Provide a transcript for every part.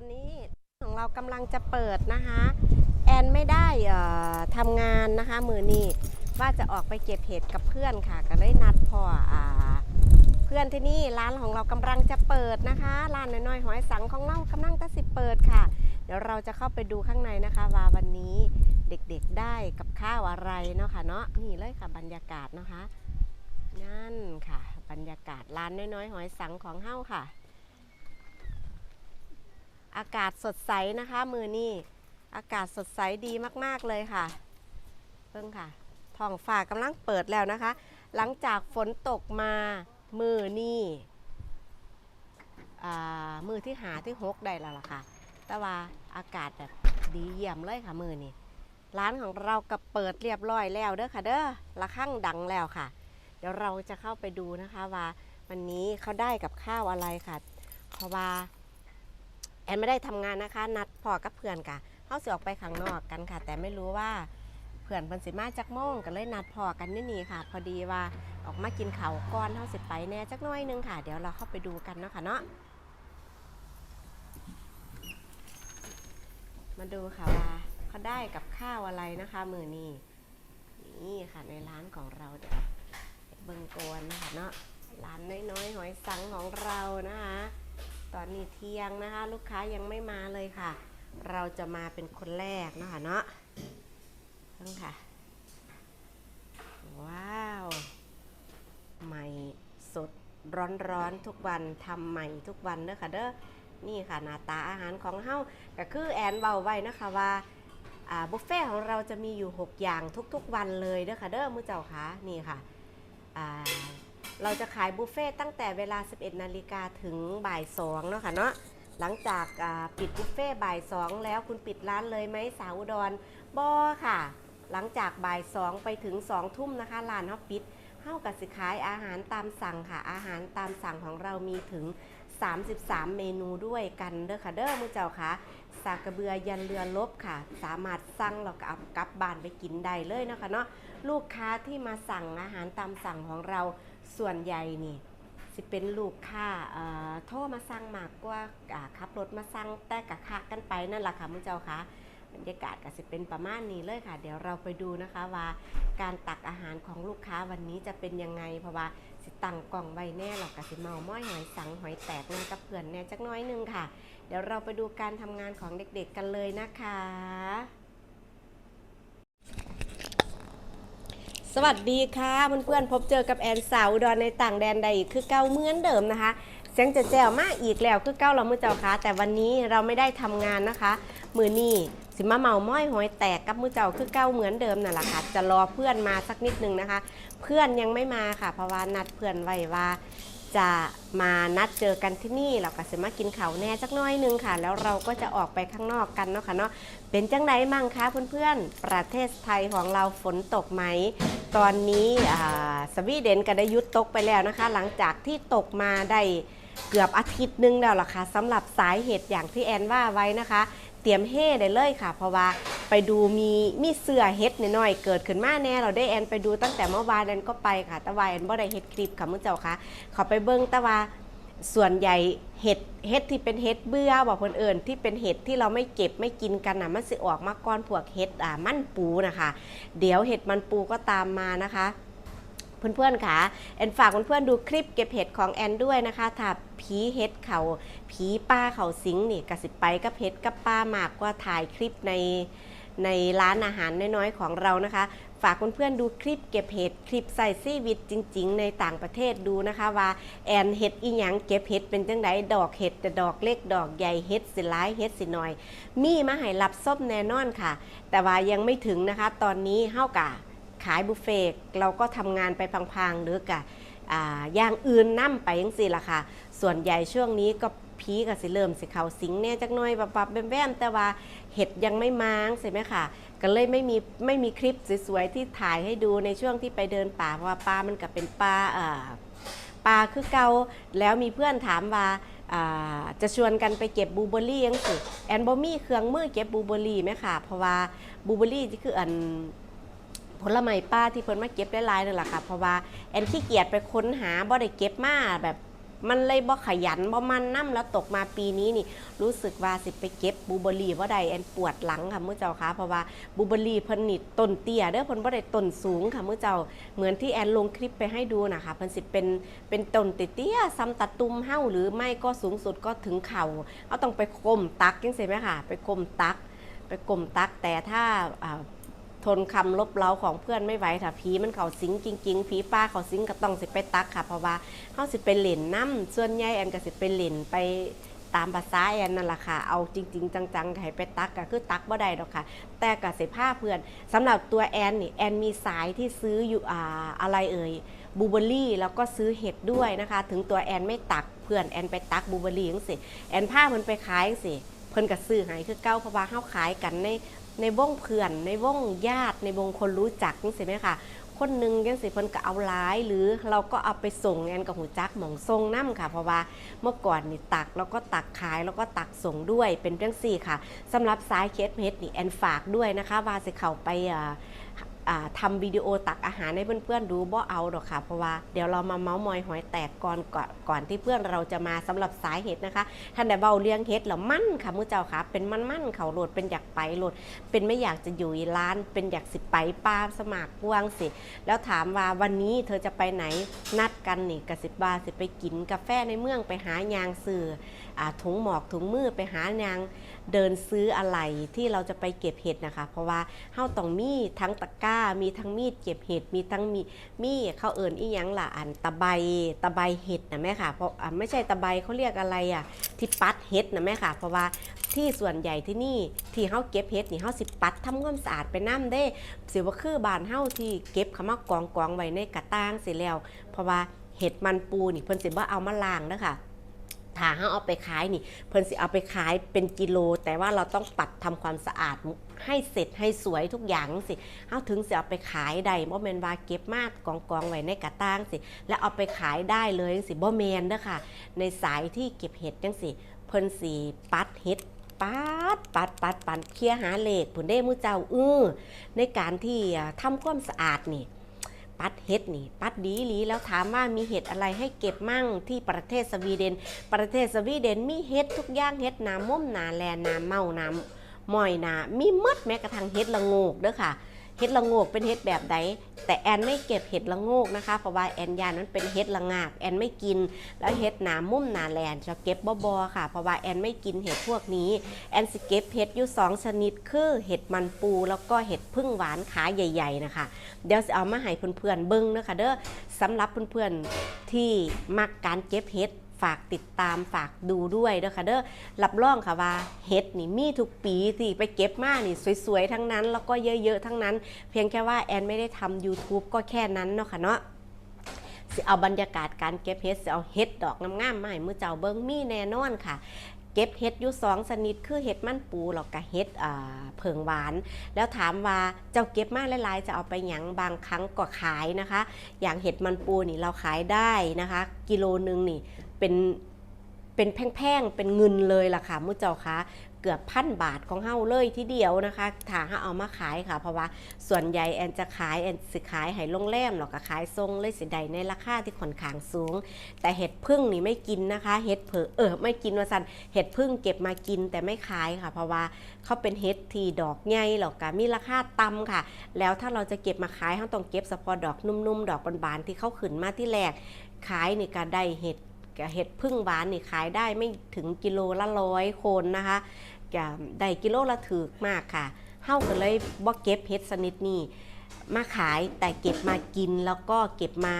อนนี้ของเรากำลังจะเปิดนะคะ แอนไม่ได้ทำงานนะคะ มือนี้ว่าจะออกไปเก็บเห็ดกับเพื่อนค่ะ ก็เลยนัดพ่ออ่าเพื่อนที่นี่ร้านของเรากำลังจะเปิดนะคะร้านน้อยๆหอยสังของเรากำลังจะสิเปิดค่ะ เดี๋ยวเราจะเข้าไปดูข้างในนะคะ ว่าวันนี้เด็กๆได้กับข้าวอะไรเนาะค่ะเนาะนี่เลยค่ะบรรยากาศนะคะนั่นค่ะ บรรยากาศร้านน้อยๆหอยสังของเฮ้าค่ะ อากาศสดใสนะคะ มือนี่อากาศสดใสดีมากๆเลยค่ะ เพิ่งค่ะท้องฟ้ากำลังเปิดแล้วนะคะ หลังจากฝนตกมามือนี่มือที่หาที่หกได้แล้วล่ะค่ะ แต่ว่าอากาศแบบดีเยี่ยมเลยค่ะมือนี่ร้านของเราก็เปิดเรียบร้อยแล้วเด้อค่ะเด้อระฆังดังแล้วค่ะ เดี๋ยวเราจะเข้าไปดูนะคะว่าวันนี้เขาได้กับข้าวอะไรค่ะ เพราะว่า อนไม่ได้ทำงานนะคะ นัดพ่อกับเพื่อนกะเขาสิออกไปข้างนอกกันค่ะ แต่ไม่รู้ว่าเพื่อนเพิ่นสิมาจักโมงกันเลยนัดพ่อกันนี่นี่ค่ะ พอดีว่าออกมากินข้าวก่อนเขาสิไปแน่จักน้อยนึงค่ะ เดี๋ยวเราเข้าไปดูกันเนาะค่ะเนาะมาดูค่ะว่าเขาได้กับข้าวอะไรนะคะมือนี้นี่ค่ะในร้านของเราเดี๋ยวเบิงโกนนะคะเนาะร้านน้อยๆหอยสังของเรานะคะ ตอนนี้เที่ยงนะคะ ลูกค้ายังไม่มาเลยค่ะ เราจะมาเป็นคนแรกนะคะเนาะต้องค่ะ ว้าว ใหม่สดร้อนๆทุกวันทำใหม่ทุกวันเด้อค่ะเด้อนี่ค่ะหน้าตาอาหารของเฮาก็คือแอนเบาไว้นะคะว่าบุฟเฟ่ต์ของเราจะมีอยู่ 6 อย่างทุกๆวันเลยเด้อค่ะเด้อมือเจ้าค่ะนี่ค่ะ เราจะขายบุฟเฟ่ต์ตั้งแต่เวลา 11 นาฬิกาถึงบ่าย2เนาะค่ะเนาะหลังจากปิดบุฟเฟ่ต์บ่าย 2 แล้วคุณปิดร้านเลยไหมสาวอุดรบอค่ะ หลังจากบ่าย 2 ไปถึง 2 ทุ่มนะคะร้านเฮาปิดเฮากับสิขายอาหารตามสั่งค่ะ อาหารตามสั่งของเรามีถึง 33 เมนูด้วยกันเด้อค่ะเด้อมือเจ้าค่ะสากกระเบือยันเรือลบค่ะ สามารถสั่งแล้วก็เอากลับบ้านไปกินได้เลยเนาะคะเนาะลูกค้าที่มาสั่งอาหารตามสั่งของเรา ส่วนใหญ่นี่สิเป็นลูกค้าเอ่อโทรมาสั่งมากกว่าขับรถมาสั่งแต่กะคะกันไปนั่นแหละค่ะมุ้งเจ้าค่ะบรรยากาศก็สิเป็นประมาณนี้เลยค่ะ เดี๋ยวเราไปดูนะคะว่า การตักอาหารของลูกค้าวันนี้จะเป็นยังไง เพราะว่าสิตั้งกล่องไว้แน่หรอกกะสิเมาม้อยหอยสังหอยแตกนั่นกับเพื่อนแน่จักน้อยนึงค่ะ เดี๋ยวเราไปดูการทำงานของเด็กๆกันเลยนะคะ สวัสดีค่ะเพื่อนๆพบเจอกับแอนสาวอุดรในต่างแดนใดอีกคือเก้าเหมือนเดิมนะคะเสียงจะแจวมากอีกแล้วคือเก้าเราเมื่อเจ้าค่ะแต่วันนี้เราไม่ได้ทำงานนะคะ มือนี่สิมาเมาม้อยหอยแตกกับมือเจ้าคือเก้าเหมือนเดิมนั่นแหละค่ะจะรอเพื่อนมาสักนิดนึงนะคะ เพื่อนยังไม่มาค่ะเพราะว่านัดเพื่อนไว้ว่า จะมานัดเจอกันที่นี่เราก็จะมากินข้าวแหน่จักหน้อยหนึงค่ะ แล้วเราก็จะออกไปข้างนอกกันเนาะค่ะเนาะเป็นจังไดมั่งคะเพื่อนๆ ประเทศไทยของเราฝนตกไหม ตอนนี้อ่าสวีเดนก็ได้หยุดตกไปแล้วนะคะ หลังจากที่ตกมาได้เกือบอาทิตย์หนึงแล้วล่ะค่ะสำหรับสาเหตุอย่างที่แอนว่าไว้นะคะ เตรียมเฮ่ได้เลยค่ะ เพราะว่า ไปดูมีมีเสือเฮ็ดน้อยๆเกิดขึ้นมาแน่เราได้แอนไปดูตั้งแต่เมื่อวานแอนก็ไปค่ะต่ว่าแอนบ่ได้เฮ็ดคลิปค่ะมื้อเจ้าค่ะขาไปเบิ่งต่ว่าส่วนใหญ่เห็ดเห็ดที่เป็นเห็ดเบื่อบอกคนอื่นที่เป็นเห็ดที่เราไม่เก็บไม่กินกันน่ะมันสิออกมาก้อนพวกเห็ดอ่ามันปูนะคะ เดี๋ยวเห็ดมันปูก็ตามมานะคะเพื่อนๆค่ะแอนฝากเพื่อนๆดูคลิปเก็บเห็ดของแอนด้วยนะคะถ้าผีเห็ดเขาผีป้าเขาสิงนี่กระสิไปกับเห็ดกับป้ามากกว่าถ่ายคลิปใน ในร้านอาหารน้อยๆ ของเรานะคะ ฝากเพื่อนๆดูคลิปเก็บเห็ดคลิปใส่ซีวิตจริง ๆ ในต่างประเทศดูนะคะ ว่าแอนเห็ดอีหยังเก็บเห็ดเป็นจังไดดอกเห็ดแต่ดอกเล็กดอกใหญ่เห็ดสิร้ายเห็ดสิน้อย มีมาให้รับส้มแน่นอนค่ะ แต่ว่ายังไม่ถึงนะคะ ตอนนี้เฮากะขายบุฟเฟ่เราก็ทำงานไปพังๆหรือกะออย่างอื่นนั่มไปยังสิล่ะค่ะ ส่วนใหญ่ช่วงนี้ก็ พีกับสิเริ่มสิเขาสิงแน่จักหน่อยปับๆแวมๆแต่ว่าเห็ดยังไม่มางใช่ไหมค่ะ ก็เลยไม่มีไม่มีคลิปสวยๆที่ถ่ายให้ดูในช่วงที่ไปเดินป่าเพราะว่าป่ามันก็เป็นป่าป่าคือเกาแล้วมีเพื่อนถามว่าจะชวนกันไปเก็บบูเบอร์รี่ยังสิแอนบอมี่เครื่องมือเก็บบูเบอร์รี่ไหมค่ะ เพราะว่าบูเบอร์รี่ที่คืออันผลไม้ป้าที่เพิ่นมาเก็บได้หลายนั่นแหละค่ะเพราะว่าแอนขี้เกียจไปค้นหาบ่ได้เก็บมาแบบ มันเลยบ่ขยันบ่มันน้ำแล้วตกมาปีนี้นี่ รู้สึกว่าสิไปเก็บบูเบอรี่ว่าใดแอนปวดหลังค่ะมื้อเจ้าคะเพราะว่าบูเบอรี่เพิ่นนี่ต้นเตี้ยเด้อเพิ่นบ่ได้ต้นสูงค่ะมื้อเจ้าเหมือนที่แอนลงคลิปไปให้ดูนะคะเพิ่นสิเป็นเป็นต้นเตี้ยซ้ำตะตุ่มเฮาหรือไม่ก็สูงสุดก็ถึงเข่าเอาต้องไปก้มตักจังซี่ไหมค่ะ ไปก้มตัก ไปก้มตักแต่ถ้าอ่า ทนคำลบเล้าของเพื่อนไม่ไหวถ้าผีมันเขาสิงจริงๆผีป้าเขาสิงก็ต้องสิไปตักค่ะ เพราะว่าเขาสิไปเล่นน้ำส่วนใหญ่แอนก็สิไปเล่นไปตามภาษาแอนนั่นแหละค่ะ เอาจริง ๆ จังๆให้ไปตักก็คือตักบ่ได้ดอกค่ะ แต่ก็สิผ้าเพื่อนสำหรับตัวแอนนี่แอนมีสายที่ซื้ออยู่อ่าอะไรเอ่ยบูเบอรี่แล้วก็ซื้อเห็ดด้วยนะคะ ถึงตัวแอนไม่ตักเพื่อนแอนไปตักบูเบอรี่จังสิแอนผ้ามันไปขายจังสิเพิ่นก็ซื้อให้คือเก้าเพราะว่าเฮาขายกันใน ในวงเพื่อนในวงญาติ ในวงคนรู้จักนี่สิไหมคะคนหนึ่งยังสิเพิ่นก็เอาร้ายหรือเราก็เอาไปส่งแอนกับหูจักหมองทรงน้ำค่ะ เพราะว่าเมื่อก่อนนี่ตักแล้วก็ตักขายแล้วก็ตักส่งด้วยเป็นเรื่องสี่ค่ะสำหรับสายเคสเพชรนี่แอนฝากด้วยนะคะว่าสิเข้าไป อ่าอ่าทำวิดีโอตักอาหารให้เพื่อนๆดูบ่เอาดอกค่ะ เพราะว่าเดี๋ยวเรามาเมาส์มอยหอยแตกก่อนก่อนก่อนที่เพื่อนเราจะมาสำหรับสายเห็ดนะคะท่านได้เบาเลี้ยงเห็ดแล้วมั่นค่ะมือเจ้าค่ะเป็นมั่นๆเขาโหลดเป็นอยากไปโหลด เป็นไม่อยากจะอยู่ร้าน เป็นอยากสิไปป้าสมัครกวางสิ แล้วถามว่าวันนี้เธอจะไปไหนนัดกันนี่กสิบาสิไปกินกาแฟในเมืองไปหายางสื่อ ถุงหมอกถุงมือไปหายางเดินซื้ออะไรที่เราจะไปเก็บเห็ดนะคะ เพราะว่าเฮาต้องมีทั้งตะกร้า มีทั้งมีดเก็บเห็ดมีทั้งมีมีเขาเอิญอีหยังล่ะอันตะไบตะไบเห็ดนะแม่ค่ะเพราะไม่ใช่ตะไบเขาเรียกอะไรอะที่ปัดเห็ดนะแม่ค่ะ เพราะว่าที่ส่วนใหญ่ที่นี่ที่เฮาเก็บเฮ็ดนี่เฮาสิปัดทำความสะอาดไปน้ำเด้สิว่าคือบ้านเฮาที่เก็บขมากองกองไว้ในกระตางสิแล้ว เพราะว่าเห็ดมันปูนี่เพิ่นสิบ่เอามาล้างเด้อค่ะ ถ้าเฮาเอาไปขายนี่ เพิ่นสิเอาไปขายเป็นกิโล แต่ว่าเราต้องปัดทำความสะอาดให้เสร็จให้สวยทุกอย่างสิเฮาถึงสิเอาไปขายได้บ่แม่นว่าเก็บมากกองกองๆไว้ในกระตางสิ แล้วเอาไปขายได้เลยสิบ่แม่นเด้อค่ะ ในสายที่เก็บเห็ดจังสิเพิ่นสีปัดเฮ็ดปัดปัดปัดปัดเคลียหาเหล็กผุนเด้มือเจ้าเออในการที่อ่าทำความสะอาดนี่ ปัดเฮ็ดนี่ ปัดดีหลีแล้วถามว่ามีเห็ดอะไรให้เก็บมั่งที่ประเทศสวีเดน ประเทศสวีเดนมีเห็ดทุกอย่างเห็ดน้ำม่มนาแลน้ำเมาน้ำมอยนามีมดแม้กระทั่งเห็ดละโงกเด้อค่ะ เห็ดละโงกเป็นเห็ดแบบใดแต่แอนไม่เก็บเห็ดละโงกนะคะเพราะว่าแอนยานนั้นเป็นเห็ดละงากแอนไม่กิน แล้วเห็ดหนามุ่มหนาแลนจะเก็บบอบอค่ะเพราะว่าแอนไม่กินเห็ดพวกนี้แอนสเก็บเห็ดอยู่สองชนิดคือเห็ดมันปู แล้วก็เห็ดพึ่งหวานขาใหญ่ๆนะคะ เดี๋ยวจะเอามาให้เพื่อนๆเบิ้งเด้อค่ะเด้อสำหรับเพื่อนๆที่มักการเก็บเห็ด ฝากติดตามฝากดูด้วยเด้อค่ะเด้อรับรองค่ะว่าเห็ดนี่มีทุกปีที่ไปเก็บมานี่สวยๆ ทั้งนั้น แล้วก็เยอะๆ ทั้งนั้น เพียงแค่ว่าแอนไม่ได้ทำ YouTube ก็แค่นั้นเนาะค่ะเนาะสิเอาบรรยากาศการเก็บเห็ดสิเอาเห็ดดอกงามๆมาให้มือเจ้าเบิ้งมีแน่นอนค่ะ เก็บเห็ดอยู่สองชนิดคือเห็ดมันปูแล้วก็เห็ดเผิงหวาน แล้วถามว่าเจ้าเก็บมาหลายๆ จะเอาไปหยังบางครั้งก็ขายนะคะ อย่างเห็ดมันปูนี่เราขายได้นะคะ กิโลนึงนี่ เป็นเป็นแพงๆเป็นเงินเลยล่ะค่ะมือเจ้าคะเกือบพันบาทของเฮาเลยทีเดียวนะคะถ้าเฮาเอามาขายค่ะ เพราะว่าส่วนใหญ่แอนจะขายแอนสิขายให้โรงแรมหรอกก็ขายทรงเลยสิใดในราคาที่ค่อนข้างสูง แต่เห็ดพึ่งนี่ไม่กินนะคะ เห็ดเผอเออไม่กินว่าสันเห็ดพึ่งเก็บมากินแต่ไม่ขายค่ะ เพราะว่าเขาเป็นเห็ดที่ดอกใหญ่หรอกกะมีราคาต่ำค่ะ แล้วถ้าเราจะเก็บมาขายเราต้องเก็บเฉพาะดอกนุ่มๆ ดอกบานๆที่เขาขึ้นมาที่แรกขายในการได้เห็ด เห็ดพึ่งหวานนี่ขายได้ไม่ถึงกิโลละร้อยคนนะคะจะได้กิโลละถือมากค่ะเฮาก็เลยบ่เก็บเห็ดชนิดนี้มาขายแต่เก็บมากินแล้วก็เก็บมา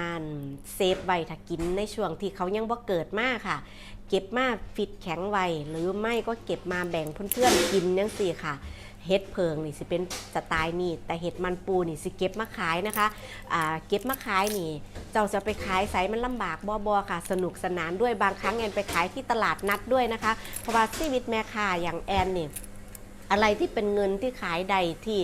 เซฟไว้ถ้ากินในช่วงที่เขายังบ่เกิดมากค่ะ เก็บมาฟิตแข็งไว้หรือไม่ก็เก็บมาแบ่งเพื่อนๆกินยังสี่ค่ะ เห็ดเพิงนี่สิเป็นสไตล์นี่แต่เห็ดมันปูนี่สิเก็บมาขายนะคะอ่าเก็บมาขายนี่ เจ้าจะไปขายไสมันลำบากบอบอค่ะ สนุกสนานด้วยบางครั้งแอนไปขายที่ตลาดนัดด้วยนะคะ เพราะว่าชีวิตแม่ค้าอย่างแอนนี่อะไรที่เป็นเงินที่ขายใดที่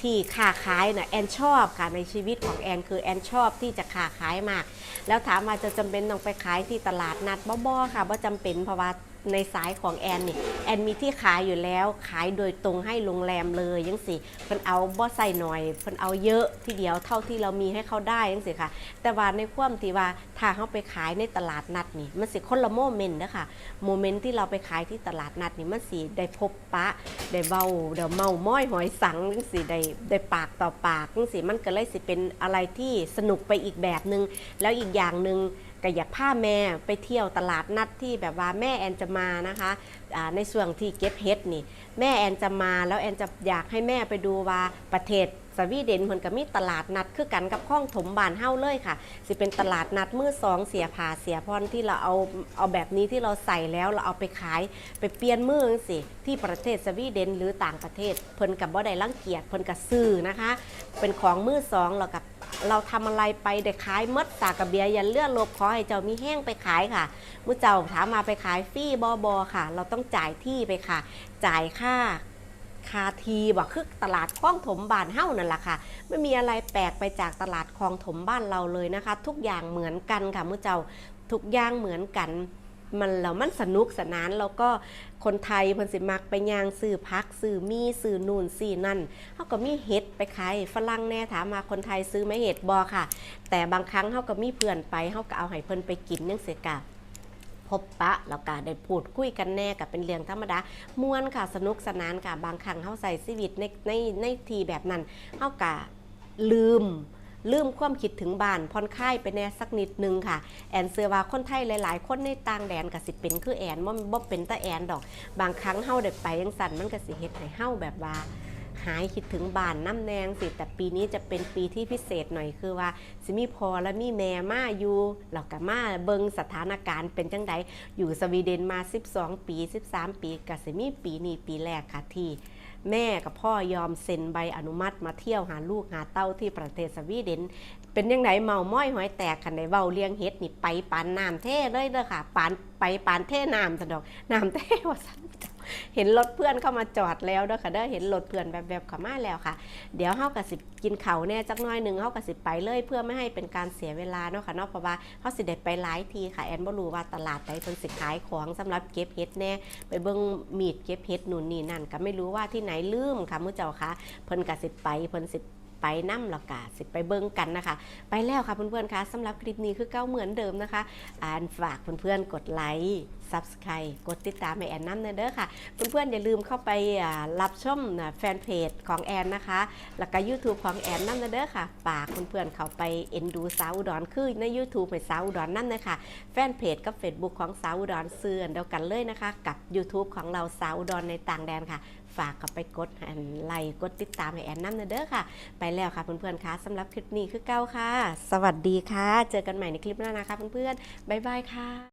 ที่ค้าขายน่ะแอนชอบค่ะในชีวิตของแอนคือแอนชอบที่จะค้าขายมาก แล้วถามว่าจะจำเป็นต้องไปขายที่ตลาดนัดบ่บ่ค่ะบ่จำเป็นเพราะว่าในสายของแอนนี่ แอนมีที่ขายอยู่แล้ว ขายโดยตรงให้โรงแรมเลยยังสิเพิ่นเอาบ่ใส่หน่อยเพิ่นเอาเยอะทีเดียวเท่าที่เรามีให้เขาได้ยังสิค่ะ แต่ว่าในความที่ว่าถ้าเขาไปขายในตลาดนัดนี่มันสิคนละโมเมนต์นะคะโมเมนต์ที่เราไปขายที่ตลาดนัดนี่มันสิได้พบปะได้เบาเดี๋ยวเมาม้อยหอยสังจังสิได้ได้ปากต่อปากจังสิมันก็เลยสิเป็นอะไรที่สนุกไปอีกแบบหนึง่งแล้วอีกอย่างหนึ่ง ก็อยากพาแม่ไปเที่ยวตลาดนัดที่แบบว่าแม่แอนจะมานะคะในส่วนที่เก็บเฮ็ดนี่ แม่แอนจะมาแล้วแอนจะอยากให้แม่ไปดูว่าประเทศสวีเดนเพิ่นก็มีตลาดนัดคือกันกับข้องถมบานเฮ้าเลยค่ะ สิเป็นตลาดนัดมือสองเสียผาเสียพรที่เราเอาเอาแบบนี้ที่เราใส่แล้วเราเอาไปขายไปเปลี่ยนมืองสิที่ประเทศสวีเดนหรือต่างประเทศ เพิ่นกับบ่ได้รังเกียจเพิ่นกับซื้อนะคะ เป็นของมือสองเรากับ เราทำอะไรไปได้ขายมดสากระเบียยันเลือดลบขอให้เจ้ามีแห้งไปขายค่ะมุเจ้าถามมาไปขายฟรีบอบอค่ะ เราต้องจ่ายที่ไปค่ะ จ่ายค่าคาทีบอคือตลาดคลองถมบ้านเฮ้านั่นแหละค่ะ ไม่มีอะไรแปลกไปจากตลาดคลองถมบ้านเราเลยนะคะ ทุกอย่างเหมือนกันค่ะมื่อเจ้าทุกอย่างเหมือนกัน มันแล้วมันสนุกสนานแล้วก็คนไทยเพิ่นสิมักไปย่างซื้อพักซื้อมีซื้อนู่นซื้อนั่นเขาก็มีเห็ดไปขายฝรั่งแน่ถามมาคนไทยซื้อไหมเห็ดบอค่ะ แต่บางครั้งเขาก็มีเพื่อนไปเขาก็เอาให้เพิ่นไปกินยังเสียกะพบปะแล้วก็ได้พูดคุยกันแน่กับเป็นเรื่องธรรมดาม่วนค่ะสนุกสนานค่ะบางครั้งเฮาใส่ชีวิตในในในทีแบบนั้นเฮากะลืม ลืมความคิดถึงบ้านผ่อนคลายไปแน่สักนิดนึงค่ะ แอนเสือว่าคนไทยหลาย ๆ คนในต่างแดนก็สิเป็นคือแอนบ่บ่เป็นตาแอนดอก บางครั้งเฮาได้ไปจังซั่นมันก็สิเฮ็ดให้เฮาแบบว่าหายคิดถึงบ้านน้ำแนงสิแต่ปีนี้จะเป็นปีที่พิเศษหน่อยคือว่าสิมีพอและมีแม่มาอยู่แล้วก็มาเบิงสถานการณ์เป็นจังใดอยู่สวีเดนมา 12 ปี 13 ปีก็สิมีปีนี้ปีแรกค่ะที่ แม่กับพ่อยอมเซ็นใบอนุมัติมาเที่ยวหาลูกหาเต้าที่ประเทศสวีเดน เป็นยังไงเมาม้อยหอยแตกขันในเบาเลี้ยงเฮ็ดนี่ไปปานน้ำเท่เลยเด้อค่ะปานไปปานเท่น้ำสะดอกน้ำเท่ว่าสัน เห็นรถเพื่อนเข้ามาจอดแล้วเด้อค่ะเด้อเห็นรถเพื่อนแบบๆเข้ามาแล้วค่ะ เดี๋ยวเฮาก็สิกินเขาแน่จักน้อยหนึ่งเฮาก็สิไปเลย เพื่อไม่ให้เป็นการเสียเวลาเนาะค่ะเนาะเพราะว่าเฮาสิได้ไปหลายทีค่ะแอนบ่รู้ว่าตลาดใดเพิ่นสิขายของสำหรับเก็บเฮ็ดแน่ไปเบิ่งมีดเก็บเฮ็ดนู่นนี่นั่นก็ไม่รู้ว่าที่ไหนลืมค่ะมื้อเจ้าค่ะเพิ่นก็สิไปเพิ่นสิ ไปนํแล้วก็สิไปเบิ่งกันนะคะ ไปแล้วค่ะเพื่อนๆคะสำหรับคลิปนี้คือเก้าเหมือนเดิมนะคะอ่านฝากเพื่อนๆกดไลค์ Subscribe กดติดตามให้แอนน้ำเด้อค่ะ เพื่อนๆอย่าลืมเข้าไปรับชมแฟนเพจของแอนนะคะ แล้วก็ YouTube ของแอนน้ำเด้อค่ะฝากเพื่อนๆเข้าไปเอ็นดูสาวอุดรคือใน YouTube ให้สาวอุดรนั่นนะคะแฟนเพจกับ Facebook ของสาวอุดรเสื่อนเดียวกันเลยนะคะ กับ YouTube ของเราสาวอุดรในต่างแดนค่ะ ฝากกับไปกดไลค์กดติดตามให้แอนน้ำเด้อค่ะ ไปแล้วค่ะเพื่อนๆคะสำหรับคลิปนี้คือเก้าค่ะ สวัสดีค่ะ เจอกันใหม่ในคลิปหน้านะคะเพื่อนๆบ๊ายบายค่ะ